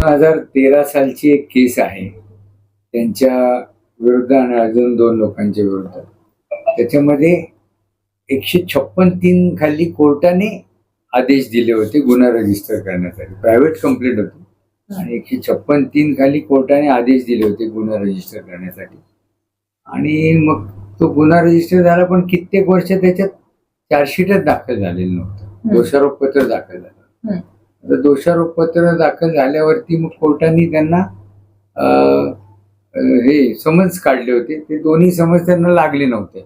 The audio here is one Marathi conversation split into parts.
दोन हजार तेरा सालची एक केस आहे. त्यांच्या विरुद्ध आणि अजून दोन लोकांच्या विरुद्ध. त्याच्यामध्ये एकशे छप्पन तीन खाली कोर्टाने आदेश दिले होते गुन्हा रजिस्टर करण्यासाठी. प्रायव्हेट कंप्लेंट होती. आणि एकशे छप्पन तीन खाली कोर्टाने आदेश दिले होते गुन्हा रजिस्टर करण्यासाठी. आणि मग तो गुन्हा रजिस्टर झाला पण कित्येक वर्ष त्याच्यात चार्जशीटच दाखल झालेलं नव्हतं. दोषारोपपत्र दाखल झालं. दोषारोपपत्र दाखल झाल्यावरती मग कोर्टाने त्यांना हे समन्स काढले होते. ते दोन्ही समन्स त्यांना लागले नव्हते.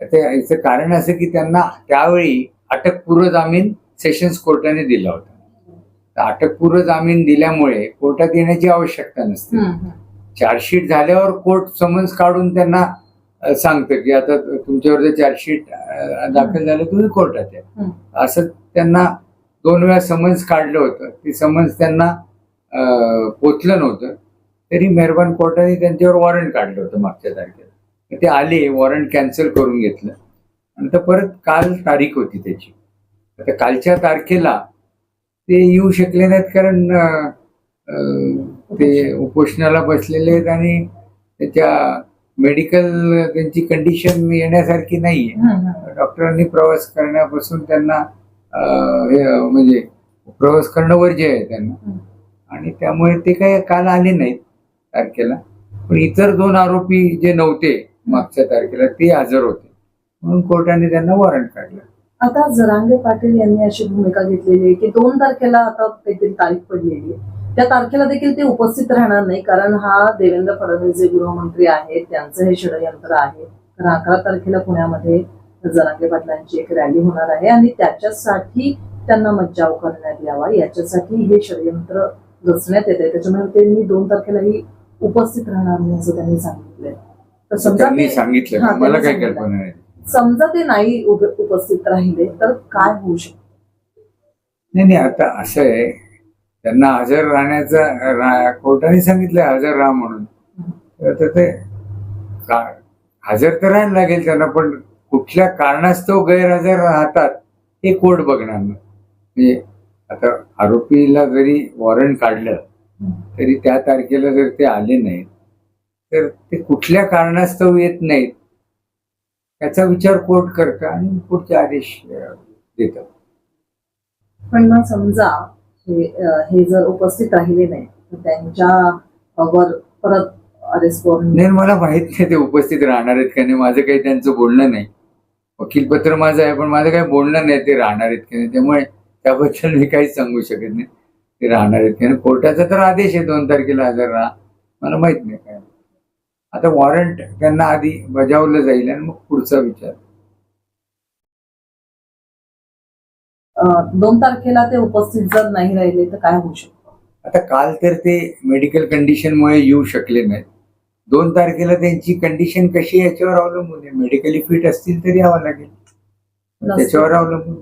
आता याचं कारण असं की त्यांना त्यावेळी अटकपूर्व जामीन सेशन्स कोर्टाने दिला होता. अटकपूर्व जामीन दिल्यामुळे कोर्टात येण्याची आवश्यकता नसते. चार्जशीट झाल्यावर कोर्ट समन्स काढून त्यांना सांगतं की आता तुमच्यावर जर चार्जशीट दाखल झालं तुम्ही कोर्टात या. असं त्यांना दोन वेळा समन्स काढलं होतं. ते समन्स त्यांना पोचलं नव्हतं. तरी मेहरबान कोर्टाने त्यांच्यावर वॉरंट काढलं होतं मागच्या तारखेला. तर ते आले वॉरंट कॅन्सल करून घेतलं. नंतर परत काल तारीख होती त्याची. आता कालच्या तारखेला ते येऊ शकले नाहीत कारण ते उपोषणाला बसलेले आहेत आणि त्याच्या मेडिकल त्यांची कंडिशन येण्यासारखी नाहीये. डॉक्टरांनी प्रवास करण्यापासून त्यांना हे, म्हणजे प्रवास करणं वर्ज्य आहे त्यांना. आणि त्यामुळे ते काही काल आले नाहीत तारखेला. पण इतर दोन आरोपी जे नव्हते मागच्या तारखेला ते हजर होते. म्हणून कोर्टाने त्यांना वॉरंट काढलं. आता जरांगे पाटील यांनी अशी भूमिका घेतलेली आहे की दोन तारखेला आता काहीतरी तारीख पडलेली आहे. त्या तारखेला देखील ते उपस्थित राहणार नाही कारण हा देवेंद्र फडणवीस जे गृहमंत्री आहेत त्यांचं हे षडयंत्र आहे. तर अकरा तारखेला पुण्यामध्ये जरांगे पाटलांची एक रॅली होणार आहे आणि त्याच्यासाठी त्यांना मज्जाव करण्यात यावा. याच्यासाठी हे षडयंत्र रचण्यात येत आहे त्याच्यामुळे ते मी दोन तारखेलाही उपस्थित राहणार नाही असं त्यांनी सांगितलंय. तर समजा सांगितलं? मला सांगितलं. कल्पना नाही. समजा ते नाही उप- उपस्थित राहिले तर काय होऊ शकतं? नाही नाही आता असं आहे. त्यांना हजर राहण्याचं कोर्टाने सांगितलं हजर राहा म्हणून. तर ते हजर तर राहायला लागेल त्यांना पण कुठल्या कारणास्तव गैरहजर राहतात हे कोर्ट बघणार ना? म्हणजे आता आरोपीला जरी वॉरंट काढलं तरी त्या तारखेला जर ते आले नाहीत तर ते कुठल्या कारणास्तव येत नाहीत त्याचा विचार कोर्ट करतं आणि पुढचे आदेश देतं पण मग समजा हे हे जर उपस्थित राहिले नाही तर त्यांच्या वर परत अरेस्ट करून नाही मला माहीत नाही ते उपस्थित राहणार आहेत का नाही माझं काही त्यांचं बोलणं नाही. वकीलपत्र माझं आहे पण माझं काही बोलणं नाही ते राहणार आहेत की नाही. त्यामुळे त्याबद्दल मी काहीच सांगू शकत नाही. ते राहणार आहेत की नाही. कोर्टाचा तर आदेश आहे दोन तारखेला हजर राहा. मला माहीत नाही काय. आता वॉरंट त्यांना आधी बजावलं जाईल आणि मग पुढचा विचार. दोन तारखेला ते उपस्थित जर नाही राहिले तर काय होऊ शकतं? आता काल तर ते मेडिकल कंडिशनमुळे येऊ शकले नाहीत. दोन तारखेला त्यांची कंडिशन कशी याच्यावर अवलंबून आहे. मेडिकली फिट असतील तरी यावं लागेल. त्याच्यावर अवलंबून.